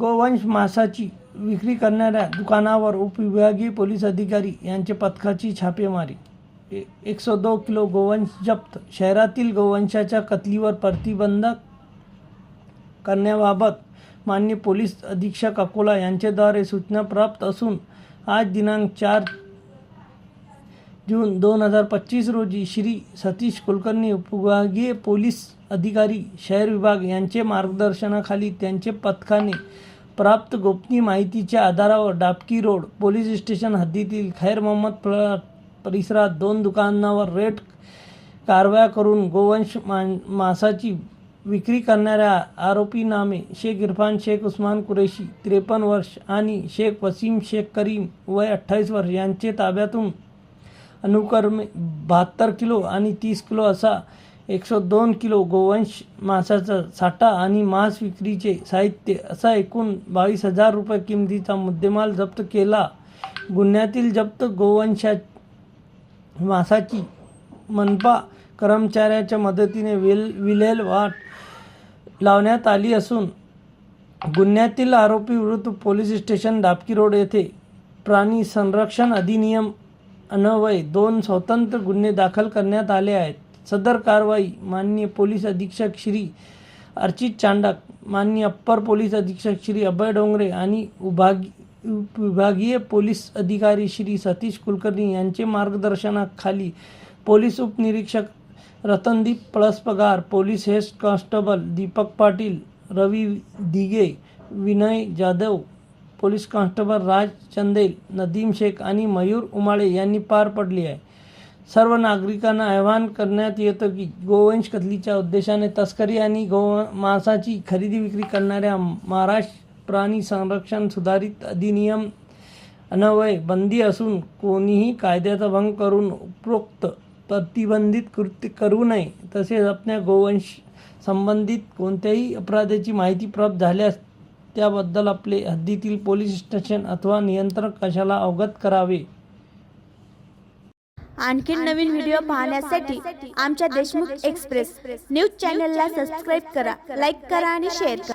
गोवंश मांसाची विक्री करणाऱ्या दुकानावर उपविभागीय पोलीस अधिकारी यांचे पथकाची छापेमारी. ए एकशे दो किलो गोवंश जप्त. शहरातील गोवंशाच्या कतलीवर प्रतिबंध करण्याबाबत मान्य पोलीस अधीक्षक अकोला यांच्याद्वारे सूचना प्राप्त असून आज दिनांक चार जून दोन हजार पच्चीस रोजी श्री सतीश कुलकर्णी उपविभागीय पोलीस अधिकारी शहर विभाग यांचे मार्गदर्शनाखाली त्यांचे पथकाने प्राप्त गोपनीय माहितीच्या आधारावर डाबकी रोड पोलीस स्टेशन हद्दीतील खैर मोहम्मद प्लॉट परिसरात दोन दुकानांवर रेट कारवाया करून गोवंश मांसाची विक्री करणाऱ्या आरोपी नामे शेख इरफान शेख उस्मान कुरेशी त्रेपन्न वर्ष आणि शेख वसीम शेख करीम वय अठ्ठावीस वर्ष यांचे ताब्यातून अनुक्रमे बहात्तर किलो आणि तीस किलो असा एकशे दोन किलो गोवंश मांसाचा साठा आणि मांस विक्रीचे साहित्य असा एकूण बावीस हजार रुपये किमतीचा मुद्देमाल जप्त केला. गुन्ह्यातील जप्त गोवंशा मांसाची मनपा कर्मचाऱ्याच्या मदतीने विल विल्हेवाट लावण्यात आली असून गुन्ह्यातील आरोपी विरुद्ध पोलीस स्टेशन दापकी रोड येथे प्राणी संरक्षण अधिनियम अन्वये दोन स्वतंत्र गुन्हे दाखल करण्यात आले आहेत. सदर कारवाई माननीय पोलीस अधीक्षक श्री अर्चित चांडक माननीय अप्पर पोलीस अधीक्षक श्री अभय डोंगरे आणि उभागी विभागीय पोलीस अधिकारी श्री सतीश कुलकर्णी यांचे मार्गदर्शनाखाली पोलीस उपनिरीक्षक Ratandeep Palaspagar police head constable Deepak Patil Ravi Dige Vinay Jadhav police constable Raj Chandel Nadeem Shaikh आणि मयूर उमाळे यांनी पार पडली आहे. सर्व नागरिकांना आवाहन करण्यात येतं की गोवंश कतलीच्या उद्देशाने तस्करी आणि गो मांसाची खरेदी विक्री करणाऱ्या महाराष्ट्र प्राणी संरक्षण सुधारित अधिनियम अनवय बंदी असून कोणीही कायद्याचा भंग करून उपरोक्त प्रतिबंधित कृत्य करू नये तसेच आपल्या गोवंश संबंधित कोणत्याही अपराधाची माहिती प्राप्त झाल्यास त्याबद्दल आपले हद्दीतील पोलीस स्टेशन अथवा नियंत्रण कशाला अवगत करावे? आणखी नवीन व्हिडिओ पाहण्यासाठी आमच्या देशमुख एक्सप्रेस न्यूज चॅनलला सबस्क्राईब करा लाईक करा आणि शेअर करा.